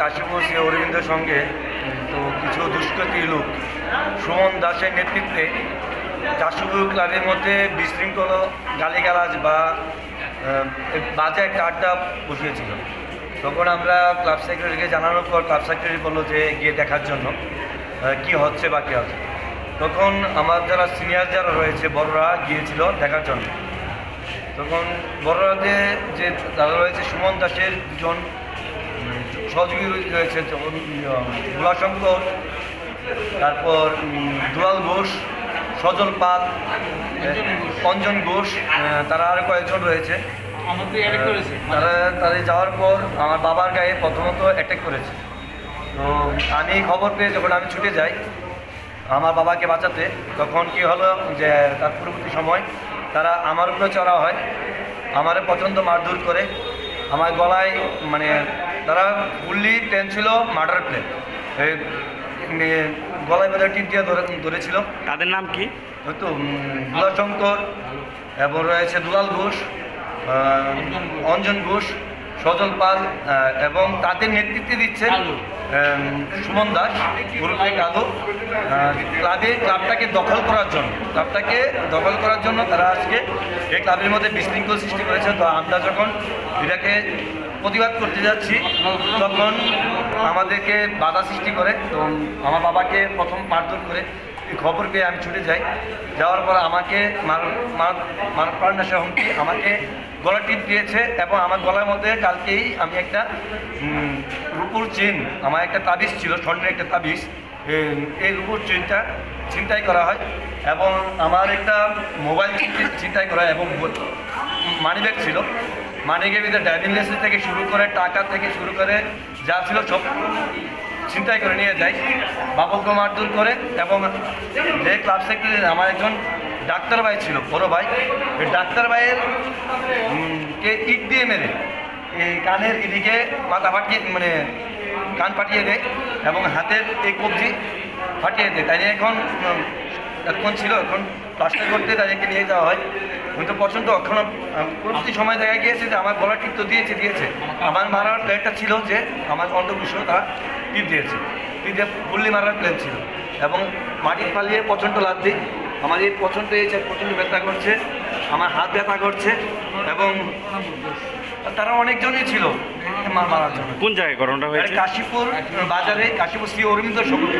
কাশীপুর শ্রী অরবিন্দের সঙ্গে, তো কিছু দুষ্কৃতী লোক। সুমন দাসের নেতৃত্বে কাশীপুর ক্লাবের মধ্যে বিশৃঙ্খল গালিগালাজ বা বাজে একটা আড্ডা বসিয়েছিল। তখন আমরা ক্লাব সেক্রেটারিকে জানানোর পর ক্লাব সেক্রেটারি বলল যে, গিয়ে দেখার জন্য কি হচ্ছে বা কী হচ্ছে। তখন আমার যারা সিনিয়র যারা রয়েছে, বড়রা গিয়েছিল দেখার জন্য। তখন বড়রাতে যে দাদা রয়েছে, সুমন দাসের দুজন সহযোগী রয়েছে যেমন গুলাশঙ্কর তারপর দুলাল ঘোষ সজল পাল অঞ্জন ঘোষ তারা আরও কয়েকজন রয়েছে। তারা তাদের যাওয়ার পর আমার বাবার গায়ে প্রথমত অ্যাটাক করেছে। তো আমি খবর পেয়ে যখন আমি ছুটে যাই আমার বাবাকে বাঁচাতে তখন কি হলো যে তার পরবর্তী সময় তারা আমার উপরে চড়া হয় আমারে পর্যন্ত মারধর করে আমার গলায় মানে তারা ফুললি ট্রেন ছিল মার্ডার প্লেন। গলায় টিপ দিয়ে ধরে ধরেছিল। তাদের নাম কি? হয়তো দুলাশঙ্কর এবং রয়েছে দুলাল ঘোষ অঞ্জন ঘোষ সজল পাল এবং তাদের নেতৃত্বে দিচ্ছেন সুমন দাস গুরুভাই কাদু ক্লাবে, ক্লাবটাকে দখল করার জন্য। ক্লাবটাকে দখল করার জন্য তারা আজকে এই ক্লাবের মধ্যে বিশৃঙ্খল সৃষ্টি করেছে। তো আমরা যখন এটাকে প্রতিবাদ করতে যাচ্ছি, তখন আমাদেরকে বাধা সৃষ্টি করে তো আমার বাবাকে প্রথম মারধর করে খবর পেয়ে আমি ছুটে যাই। যাওয়ার পর আমাকে প্রাণনাশা হুমকি আমাকে গলা টিপ দিয়েছে এবং আমার গলার মধ্যে কালকেই আমি একটা রূপুর চেন, আমার একটা তাবিজ ছিল, স্বর্ণের একটা তাবিজ এই- রূপুর চেনটা ছিনতাই করা হয় এবং আমার একটা মোবাইল ছিনতাই করা হয় এবং মানি ব্যাগ ছিল। মানিকের ভিতরে ড্রাইভিং লাইসেন্স থেকে শুরু করে টাকা থেকে শুরু করে যা ছিল সব ছিনতাই করে নিয়ে যাই। বাবুকে মারধর করে এবং যে ক্লাব সেক্রেটারি আমার একজন ডাক্তার ভাই ছিল, বড় ভাই। ডাক্তার ভাইয়ের কে ইট দিয়ে মেরে, এই কানের এদিকে মাথা ফাটিয়ে মানে কান ফাটিয়ে দেয় এবং হাতের এই কবজি ফাটিয়ে দেয়। তাই এখন এখন ছিল, এখন প্লাস্টার করতে তাদেরকে নিয়ে যাওয়া হয়। কিন্তু প্রচণ্ড অক্ষণ পরবর্তী সময় দেখা গিয়েছে যে আমার গলা টিপ তো দিয়েছে দিয়েছে। আমার মারার প্ল্যানটা ছিল যে আমার অন্ধকুশ তারা টিপ দিয়েছে। টিপ দিয়ে গুল্লি মারার প্ল্যান ছিল। এবং মাটি পালিয়ে প্রচণ্ড লাভ দিই আমার এই প্রচণ্ড এই যে প্রচণ্ড ব্যথা করছে আমার হাত ব্যথা করছে এবং তারা অনেকজনই ছিল মারার জন্য। কোন জায়গায় ঘটনাটা হয়েছে? কাশীপুর বাজারে কাশীপুর শ্রী অরবিন্দ সবুজ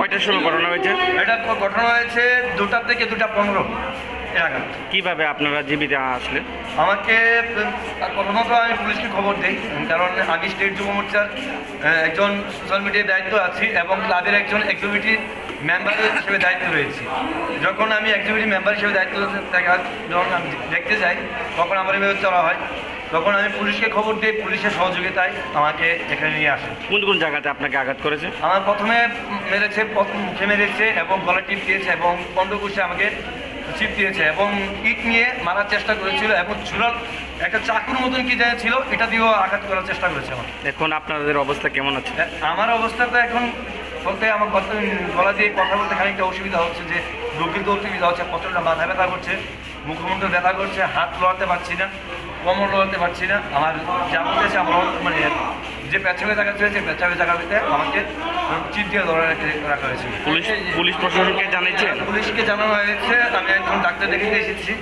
কয়টার সময় ঘটনা হয়েছে? এটা ঘটনা হয়েছে দুটা থেকে দুটা পনেরো। আঘাত কীভাবে আপনারা জীবিত আসলে? আমাকে প্রথমত আমি পুলিশকে খবর দিই কারণ আমি স্টেট যুব মোর্চার একজন সোশ্যাল মিডিয়ার দায়িত্ব আছি এবং ক্লাবের একজন এক্সিকিউটিভ মেম্বার হিসেবে দায়িত্ব রয়েছি। যখন আমি এক্সিকিউটিভ মেম্বার হিসেবে দায়িত্ব দেখা যখন আমি দেখতে যাই তখন আমার এভাবে চলা হয়। তখন আমি পুলিশকে খবর দিই পুলিশের সহযোগিতায় আমাকে এখানে নিয়ে আসে। কোন কোন জায়গাতে আপনাকে আঘাত করেছে? আমার প্রথমে মেরেছে প্রথম মুখে মেরেছে এবং গলা টিপ দিয়েছে এবং পণ্ডকুশে আমাকে চিপ দিয়েছে এবং ইট নিয়ে মারার চেষ্টা করেছিল এবং চূড়াল একটা চাকুর মতন কি যা ছিল এটা দিয়েও আঘাত করার চেষ্টা করেছে আমার এখন আপনাদের অবস্থা কেমন আছে? আমার অবস্থা তো এখন বলতে আমার কথা গলা দিয়ে কথা বলতে খানিকটা অসুবিধা হচ্ছে যে রোগীর তো অসুবিধা হচ্ছে প্রচণ্ড মাথা ব্যথা করছে মুখমণ্ডল ব্যথা করছে হাত লোয়াতে পারছি না কোমর লোয়াতে পারছি না আমার যা বলতেছে আমার মানে যে পেছাবে জায়গা ছিল যে পেছাবে জায়গাতে আমাকে চিপ দিয়ে ধরে রাখা হয়েছিল পুলিশ পুলিশ প্রশাসনকে জানিয়েছেন পুলিশকে জানানো হয়েছে আমি একজন ডাক্তার দেখিয়ে এসেছি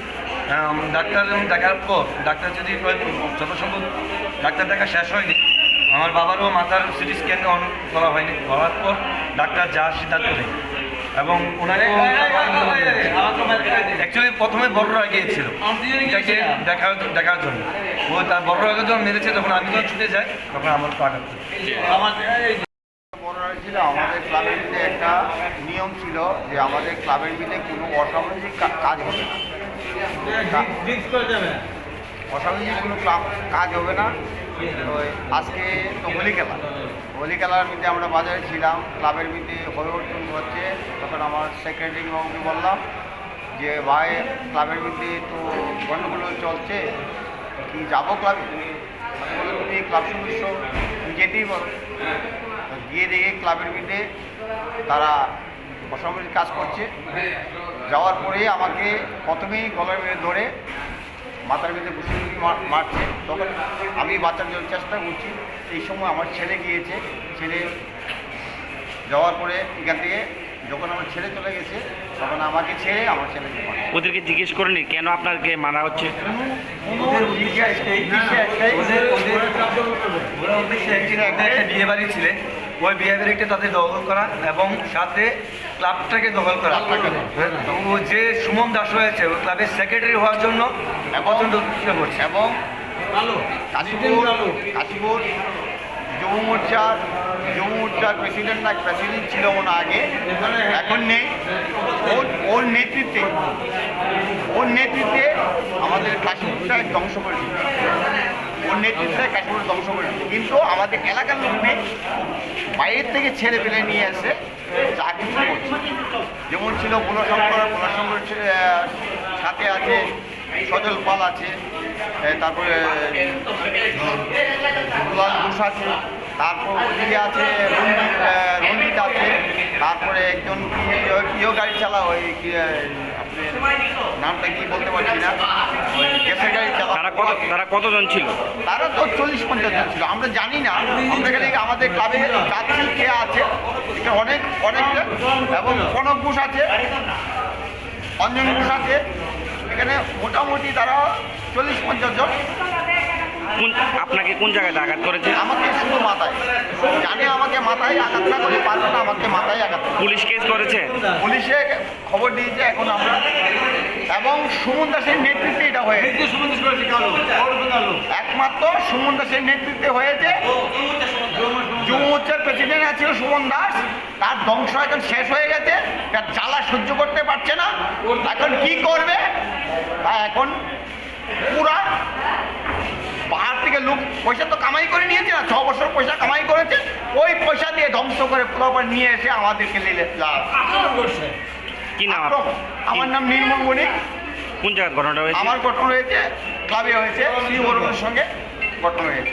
ডাক্তার দেখার পর ডাক্তার যদি যত সম্ভব ডাক্তার দেখা শেষ হয়নি আমার বাবারও মাথার সিটি স্ক্যান অন করা হয়নি করার পর ডাক্তার যা সিদ্ধান্ত নেই এবং ওনাকে অ্যাকচুয়ালি প্রথমে বড়রা গিয়েছিল দেখা দেখার জন্য। ও তার বড়রা যখন মেরেছে তখন আমি যখন ছুটে যাই তখন আমার তো আঘাত বড়রা ছিল আমাদের ক্লাবের মধ্যে একটা নিয়ম ছিল যে আমাদের ক্লাবের মধ্যে কোনো অসামাজিক কাজ হবে না। না অসামাজিক কোনো ক্লাব কাজ হবে না। আজকে তো হোলি খেলা। হোলি খেলার মধ্যে আমরা বাজারে ছিলাম। ক্লাবের মধ্যে পরিবর্তন হচ্ছে। তখন আমার সেক্রেটারি বাবুকে বললাম যে ভাই, ক্লাবের মধ্যে তো গণ্ডগোল চলছে, কি যাব ক্লাবে? তুমি ক্লাব সদস্য যেতেই পারো গিয়ে দেখে ক্লাবের মধ্যে তারা অসামাজিক কাজ করছে। যাওয়ার পরে আমাকে প্রথমেই গলার মেরে ধরে মাথার ঘুষি ঘুষি মারছে। তখন আমি বাঁচার জন্য চেষ্টা করছি। এই সময় আমার ছেলে গিয়েছে। ছেলে যাওয়ার পরে এখান থেকে যখন আমার ছেলে চলে গেছে তখন আমাকে ছেড়ে আমার মারে ওদেরকে জিজ্ঞেস করেনি কেন আপনাকে মানা হচ্ছে? একটি বিয়ে বাড়ি ছিলেন ওই বিয়ে বাড়িটা তাদের দখল করা এবং সাথে ক্লাবটাকে দখল করা। তো ও যে সুমন দাস হয়েছে ওই ক্লাবের সেক্রেটারি হওয়ার জন্য প্রচণ্ড চেষ্টা করছে এবং আলো কাশীপুর কাশীপুর যুব মোর্চার যুব মোর্চার প্রেসিডেন্ট না প্রেসিডেন্ট ছিল ওনা আগে। এখন নেই। ওর ওর নেতৃত্বে ওর নেতৃত্বে আমাদের কাশীপুরটা ধ্বংস করে ওর নেতৃত্বে কাশীপুর ধ্বংস করে কিন্তু আমাদের এলাকার লোক নেই। বাইরের থেকে ছেলে পেলে নিয়ে আসে চা কিছু যেমন ছিল পোলাশঙ্কর পোলাশঙ্কর সাথে আছে, সজল পাল আছে। তারপরে আছে তারপর ওদিকে আছে রঞ্জিত রঞ্জিত আছে তারপরে একজন কিও গাড়ি চালা ওই আপনি নামটা কি বলতে পারছি না? গ্যাসের গাড়ি চালা তারা কত তারা কতজন ছিল? তারা তো চল্লিশ পঞ্চাশ জন ছিল আমরা জানি না। আমরা এখানে আমাদের ক্লাবে যাত্রী কে আছে অনেক অনেক এবং কনক ঘোষ আছে অঞ্জন ঘোষ আছে এখানে মোটামুটি তারা চল্লিশ পঞ্চাশ জন। কোন আপনাকে কোন জায়গায় আঘাত করেছে? আমাকে শুধু মাথায়। জানে আমাকে মাথায় আঘাত না করে পারবে না আমাকে মাথায় আঘাত পুলিশ কেস করেছে? পুলিশে খবর দিয়েছে এখন আমরা। এবং সুমন দাসের নেতৃত্বে এটা হয়েছে। একমাত্র সুমন দাসের নেতৃত্বে হয়েছে। যুব মোর্চার প্রেসিডেন্ট ছিল সুমন দাস। তার ধ্বংস এখন শেষ হয়ে গেছে। তার জ্বালা সহ্য করতে পারছে না। এখন কি করবে? তা এখন পুরা পাহাড় থেকে লোক পয়সা তো কামাই করে নিয়েছে না ছ বছর পয়সা কামাই করেছে। ওই পয়সা দিয়ে ধ্বংস করে পুরোবার নিয়ে এসে আমাদেরকে নিলে কি নাম? আমার নাম নির্মল মণি। কোন জায়গায় ঘটনাটা হয়েছে? আমার গঠন হয়েছে ক্লাবে হয়েছে শ্রী সঙ্গে গঠন হয়েছে।